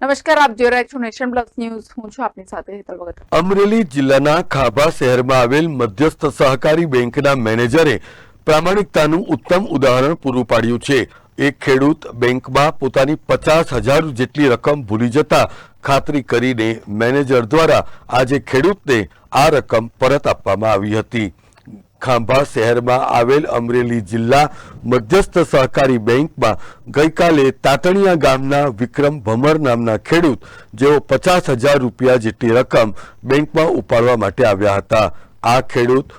નમસ્કાર, આપ જોઈ રહ્યા છો નેશન પ્લસ ન્યૂઝ. હું છું આપની સાથે હેતલ ભગત. અમરેલી જિલ્લાના ખાભા શહેરમાં આવેલ મધ્યસ્થ સહકારી બેંકના મેનેજરે પ્રામાણિકતાનું ઉત્તમ ઉદાહરણ પૂરું પાડ્યું છે. એક ખેડૂત બેંકમાં પોતાની પચાસ હજાર જેટલી રકમ ભૂલી જતા ખાતરી કરીને મેનેજર દ્વારા આજે ખેડૂતને આ રકમ પરત આપવામાં આવી હતી. ખાંભા શહેરમાં આવેલ અમરેલી જિલ્લા મધ્યસ્થ સહકારી બેંકમાં ગઈકાલે તાતણિયા ગામના વિક્રમ ભમર નામના ખેડૂત જેઓ પચાસ હજાર રૂપિયા જેટલી રકમ બેંકમાં ઉપાડવા માટે આવ્યા હતા. આ ખેડૂત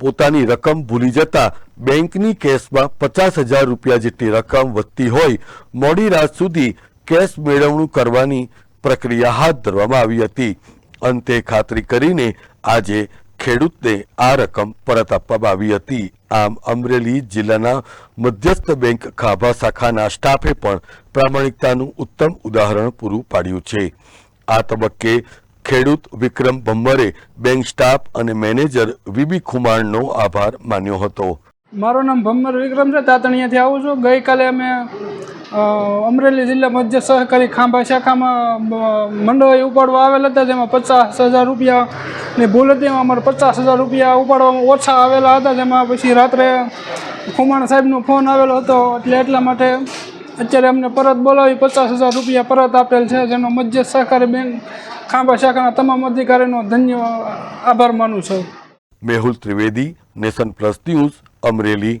પોતાની રકમ ભૂલી જતા બેંકની કેશમાં પચાસ હજાર રૂપિયા જેટલી રકમ વધતી હોય મોડી રાત સુધી કેશ મેળવણું કરવાની પ્રક્રિયા હાથ ધરવામાં આવી હતી. અંતે ખાતરી કરીને આજે ખેડૂતને આ રકમ પરત આપવામાં આવી હતી. આમ અમરેલી જિલ્લાના મધ્યસ્થ બેંક ખાભા શાખાના સ્ટાફે પણ પ્રામાણિકતાનું ઉત્તમ ઉદાહરણ પૂરું પાડ્યું છે. આ તબક્કે ખેડૂત વિક્રમ ભમ્મરે બેંક સ્ટાફ અને મેનેજર વીબી ખુમાણનો આભાર માન્યો હતો. મારું નામ ભમ્મર વિક્રમ છે. તાતણિયાથી આવું છું. ગઈકાલે અમે અમરેલી જિલ્લા મધ્ય સહકારી ખાંભા શાખામાં મંડળ ઉપાડવા આવેલ હતા, જેમાં પચાસ હજાર રૂપિયાની ભૂલ હતી. અમારે પચાસ હજાર રૂપિયા ઉપાડવામાં ઓછા આવેલા હતા, જેમાં પછી રાત્રે ખુમાણ સાહેબનો ફોન આવેલો હતો. એટલે એટલા માટે અત્યારે અમને પરત બોલાવી પચાસ હજાર રૂપિયા પરત આપેલ છે, જેનો મધ્ય સહકારી બેંક ખાંભા શાખાના તમામ અધિકારીનો ધન્ય આભાર માનું છું. Mehul Trivedi, nation plus news, Amreli.